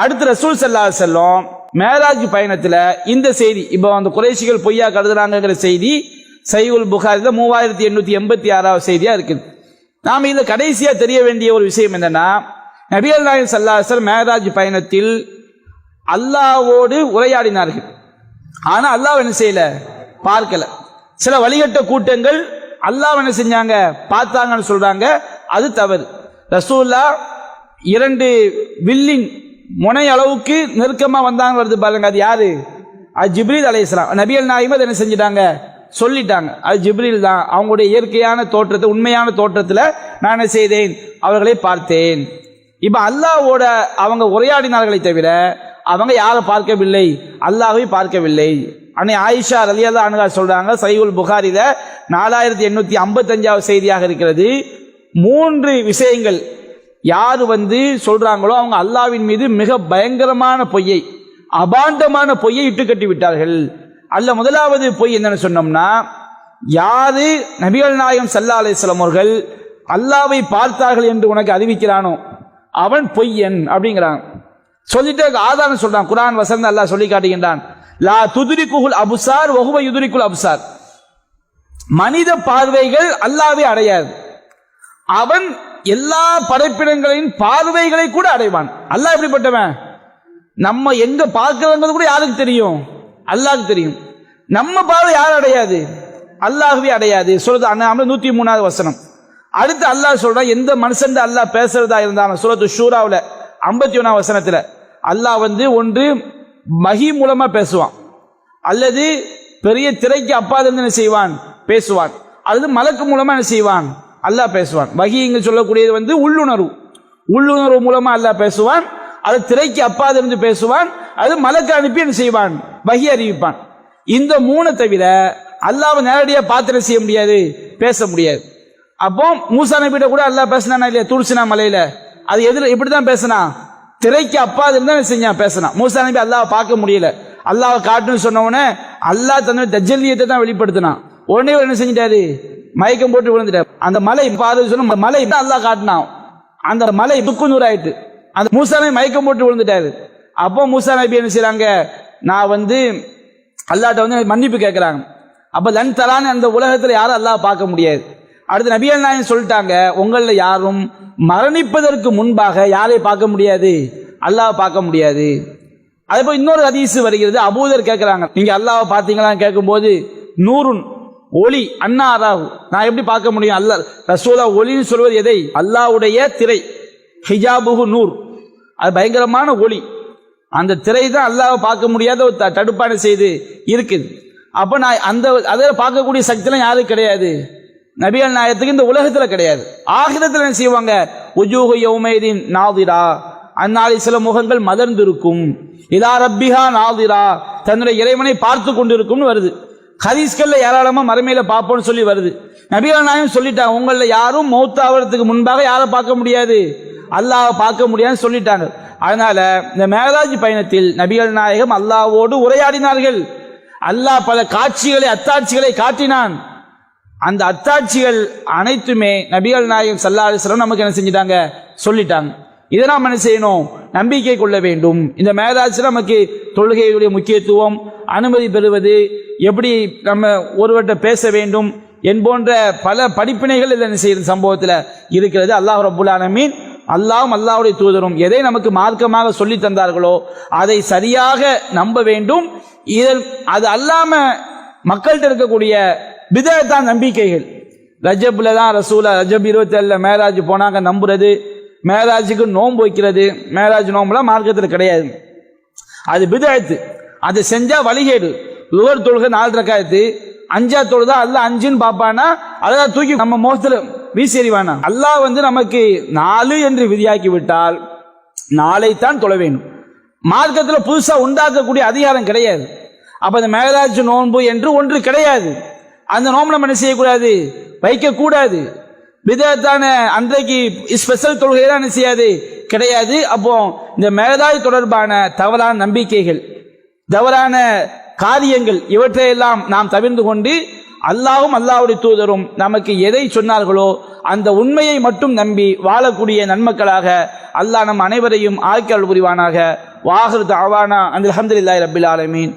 அடுத்து ரசூல் செல்லா செல்லும் மேராஜ் பயணத்துல இந்த செய்தி இப்போ அந்த குறைசிகள் பொய்யா கருதுறாங்கிற செய்தி சைவுல் புகாரில் மூவாயிரத்தி எண்ணூத்தி எண்பத்தி ஆறாவது செய்தியா இருக்குது. நாம இதில் கடைசியா தெரிய வேண்டிய ஒரு விஷயம் என்னன்னா நபிகள் நாயகம் சல்லாசல் மேராஜ் பயணத்தில் அல்லாவோடு உரையாடினார்கள். ஆனா அல்லாஹ் என்ன செய்யல? பார்க்கல. சில வழிகட்ட கூட்டங்கள் அல்லாஹ் என்ன செஞ்சாங்க? பார்த்தாங்கன்னு சொல்றாங்க. அது தவறு. ரசூல்லா இரண்டு வில்லின் முனை அளவுக்கு நெருக்கமா வந்தாங்க வருது பாருங்க அது யாரு? அது ஜிப்ரீல் அலைஹிஸ்ஸலாம் நபியல் நாயகம் அதை என்ன செஞ்சிட்டாங்க? சொல்லிட்டாங்க. அது ஜிப்ரீல் தான். அவங்களுடைய இயற்கையான தோற்றத்தை உண்மையான தோற்றத்தில் நான் என்ன செய்தேன்? அவர்களை பார்த்தேன். இப்போ அல்லாவோட அவங்க உரையாடினார்களை தவிர அவங்க யாரை பார்க்கவில்லை? அல்லாஹை பார்க்கவில்லை. அன்னை ஆயிஷா ரலியல்லா அனுகா சொல்கிறாங்க சைகுல் புகாரில நாலாயிரத்தி எண்ணூற்றி ஐம்பத்தஞ்சாவது செய்தியாக இருக்கிறது. மூன்று விஷயங்கள் யார் வந்து சொல்றாங்களோ அவங்க அல்லாவின் மீது மிக பயங்கரமான பொய்யை அபாண்டமான பொய்யை இட்டு கட்டி விட்டார்கள். அல்ல முதலாவது பொய் என்னன்னு சொன்னோம்னா யாரு நபிகள் நாயகம் சல்லா அலிஸ்லாம் அவர்கள் அல்லாவை பார்த்தார்கள் என்று உனக்கு அறிவிக்கிறானோ அவன் பொய்யன் அப்படிங்கிறான். சொல்லிட்டு ஆதாரம் சொல்றான். குரான் வசந்த அல்லாஹ் சொல்லி காட்டுகின்றான். லா துதுரிக்குல் அபுசார் வகுவ யுதுரிக்குல் அபுசார். மனித பார்வைகள் அல்லாவே அடையாது. அவன் எல்லா படைப்பினங்களின் பார்வைகளை கூட அடைவான். அல்லாஹ் எப்படிப்பட்டவன்? நம்ம எங்க பார்க்கிறோங்கிறது கூட யாருக்கு தெரியும்? அல்லாஹ் தெரியும். நம்ம பார்வை யார் அடையாது? அல்லாஹ்வே அடையாது. சொல்றது அண்ணா நூத்தி மூணாவது வசனம். அடுத்து அல்லாஹ் சொல்றான் எந்த மனுஷன் அல்லாஹ் பேசுறதா இருந்தாலும் சூரத்து ஷூராவில் ஐம்பத்தி ஒன்றாம் வசனத்துல அல்லாஹ் வந்து ஒன்று மகி மூலமா பேசுவான். அல்லது பெரிய திரைக்கு அப்பால் இருந்து என்ன செய்வான்? பேசுவான். அல்லது மலக்கு மூலமா என்ன செய்வான்? அல்லாஹ் பேசுவான். வகி இங்கு சொல்லக்கூடியது வந்து உள்ளுணர்வு. உள்ளுணர்வு மூலமா அல்லாஹ் பேசுவான். அது திரைக்கு அப்பாது இருந்து பேசுவான். அது மலக்கு அனுப்பி என்ன செய்வான்? வகி அறிவிப்பான். இந்த மூணை தவிர அல்லாவை நேரடியாக பாத்திரம் செய்ய முடியாது? பேச முடியாது. அப்போ மூசா நபிட்ட கூட அல்லாஹ் பேசினானா இல்லையா? துளசினா மலையில. அது எதிர இப்படிதான் பேசினா? திரைக்கு அப்பாது இருந்தால் செஞ்சான்? பேசினா மூசா நபி அல்லாவை பார்க்க முடியல. அல்லாஹ் காட்டுன்னு சொன்ன உடனே அல்லாஹ் தன்னுடைய தஜல்லியத்தை தான் வெளிப்படுத்தினான். உடனே என்ன செஞ்சிட்டாரு? மயக்கம் போட்டு விழுந்துட்டார். அந்த மலை பாதம் சொன்ன மலை அல்லா காட்டினான். அந்த மலை துக்கு ஆயிட்டு அந்த மூசா மயக்கம் போட்டு விழுந்துட்டாரு. அப்போ மூசா நபி என்ன செய்யறாங்க நான் வந்து அல்லாட்ட வந்து மன்னிப்பு கேட்குறாங்க. அப்போ லன் தரான்னு அந்த உலகத்தில் யாரும் அல்லாஹ் பார்க்க முடியாது. அடுத்து நபிகள் நாயகம் சொல்லிட்டாங்க? உங்களில் யாரும் மரணிப்பதற்கு முன்பாக யாரை பார்க்க முடியாது? அல்லாஹ் பார்க்க முடியாது. அதே போல் இன்னொரு ஹதீஸ் வருகிறது. அபூதர் கேட்குறாங்க. நீங்க அல்லாவை பார்த்தீங்களான்னு கேட்கும்போது நூறுன் ஒளி அண்ணா அராகு நான் எப்படி பார்க்க முடியும்? அல்ல ரசூலா ஒளின்னு சொல்வது எதை? அல்லாஹ்வுடைய திரை ஹிஜாபுகு நூர். அது பயங்கரமான ஒளி. அந்த திரை தான் அல்லாவை பார்க்க முடியாத ஒரு த- தடுப்பான செய்து இருக்குது. அப்போ நான் அந்த அதில் பார்க்கக்கூடிய சக்திலாம் யாரும் கிடையாது? நபிகள் நாயத்துக்கு இந்த உலகத்தில் கிடையாது. ஆகிரத்தில் என்ன செய்வாங்க? உஜூஹு யௌமைதீன் நாதிரா. அந்நாளில் சில முகங்கள் மலர்ந்திருக்கும். இதா ரப்பிஹா நாதிரா. தன்னுடைய இறைவனை பார்த்து கொண்டிருக்கும்னு வருது. ஹதீஸ்கள்ல ஏராளமா மறுமையில பார்ப்போம்னு சொல்லி வருது. நபிகள் நாயகம் சொல்லிட்டாங்க உங்களில் யாரும் மௌத்தாவதுக்கு முன்பாக யாரை பார்க்க முடியாது? அல்லாஹ் பார்க்க முடியாதுன்னு சொல்லிட்டாங்க. அதனால இந்த மேராஜ் பயணத்தில் நபிகள் நாயகம் அல்லாவோடு உரையாடினார்கள். அல்லாஹ் பல காட்சிகளை அத்தாட்சிகளை காட்டினான். அந்த அத்தாட்சிகள் அனைத்துமே நபிகள் நாயகம் சல்லா அலிஸ்லாம் நமக்கு என்ன செஞ்சிட்டாங்க? சொல்லிட்டாங்க. இதை நாம் என்ன செய்யணும்? நம்பிக்கை கொள்ள வேண்டும். இந்த மேராஜ் நமக்கு தொழுகையுடைய முக்கியத்துவம் அனுமதி பெறுவது எப்படி நம்ம ஒருவர்கிட்ட பேச வேண்டும் என்போன்ற பல படிப்பினைகள் இதில் என்ன சம்பவத்தில் இருக்கிறது. அல்லாஹ் ரபுல் மீன் அல்லாஹ்வும் அல்லாஹ்வுடைய தூதரும் எதை நமக்கு மார்க்கமாக சொல்லி தந்தார்களோ அதை சரியாக நம்ப வேண்டும். இதில் அது அல்லாம மக்கள்கிட்ட இருக்கக்கூடிய விதத்தான் நம்பிக்கைகள். ரஜப்ல தான் ரசூலா ரஜப் இருபத்தி ஏழில் மேராஜ் போனாங்க நம்புறது. மேராஜுக்கு நோன்பு வைக்கிறது. மேராஜ் நோம்புலாம் மார்க்கத்தில் கிடையாது. அது பிதத்து அது செஞ்சா வழிகேடு. லுவர் தொழுகை நாலு ரக்காயத்து. அஞ்சா தொழுதா அல்ல அஞ்சுன்னு பார்ப்பானா? அதான் தூக்கி நம்ம மோசத்தில் வீசிறிவானா அல்லாஹ் வந்து நமக்கு நாலு என்று விதியாக்கி விட்டால் நாளைத்தான் தொழ வேண்டும் மார்க்கத்தில் புதுசாக உண்டாக்கக்கூடிய அதிகாரம் கிடையாது. அப்போ அந்த மேலாஜ் நோன்பு என்று ஒன்று கிடையாது. அந்த நோம்பு நம்ம என்ன செய்யக்கூடாது? வைக்கக்கூடாது. விதத்தான அன்றைக்கு ஸ்பெஷல் தொழுகை தான் என்ன செய்யாது? கிடையாது. அப்போ இந்த மேலாஜ் தொடர்பான தவறான நம்பிக்கைகள் தவறான காரியங்கள் இவற்றையெல்லாம் நாம் தவிர்ந்து கொண்டு அல்லாவும் அல்லாஹ்வுடைய தூதரும் நமக்கு எதை சொன்னார்களோ அந்த உண்மையை மட்டும் நம்பி வாழக்கூடிய நன்மக்களாக அல்லாஹ் நம் அனைவரையும் ஆக்கல் புரிவானாக. வாகர் தாவானா அந்த அஹமதுல்லாய் ரபில் ஆலமீன்.